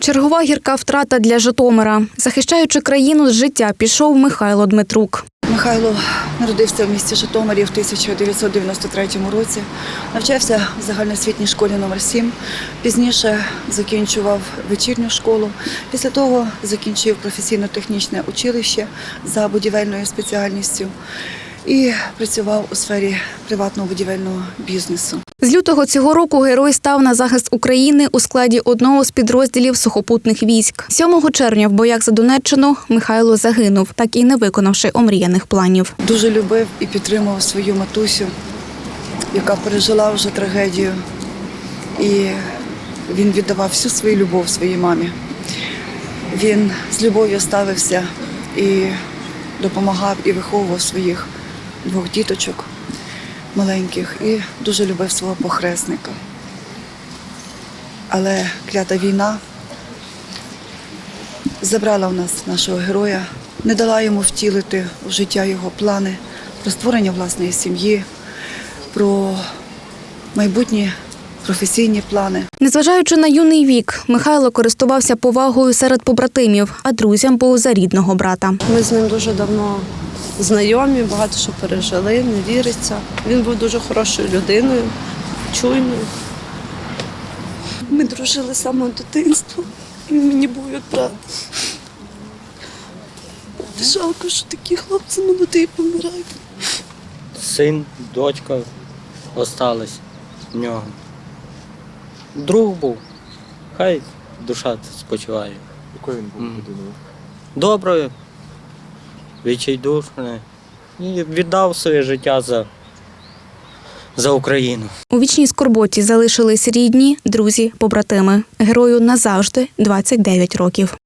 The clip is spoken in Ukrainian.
Чергова гірка втрата для Житомира. Захищаючи країну з життя, пішов Михайло Дмитрук. Михайло народився в місті Житомирі в 1993 році. Навчався в загальноосвітній школі номер 7 Пізніше закінчував вечірню школу. Після того закінчив професійно-технічне училище за будівельною спеціальністю і працював у сфері приватного будівельного бізнесу. З лютого цього року герой став на захист України у складі одного з підрозділів сухопутних військ. 7 червня в боях за Донеччину Михайло загинув, так і не виконавши омріяних планів. Дуже любив і підтримував свою матусю, яка пережила вже трагедію. І він віддавав всю свою любов своїй мамі. Він з любов'ю ставився і допомагав і виховував своїх двох діточок маленьких і дуже любив свого похресника. Але клята війна забрала в нас нашого героя, не дала йому втілити в життя його плани про створення власної сім'ї, про майбутні професійні плани. Незважаючи на юний вік, Михайло користувався повагою серед побратимів, а друзям був за рідного брата. Ми з ним дуже давно знайомі, багато що пережили, не віриться. Він був дуже хорошою людиною, чуйною. Ми дружили з самого дитинства. Він мені був як брат. Жалко, що такі хлопці молоді помирають. Син, дочка осталась в нього. Друг був. Хай душа спочиває. Якою він був людиною? Доброю, відчайдушною. І віддав своє життя за, за Україну. У вічній скорботі залишились рідні, друзі, побратими. Герою назавжди 29 років.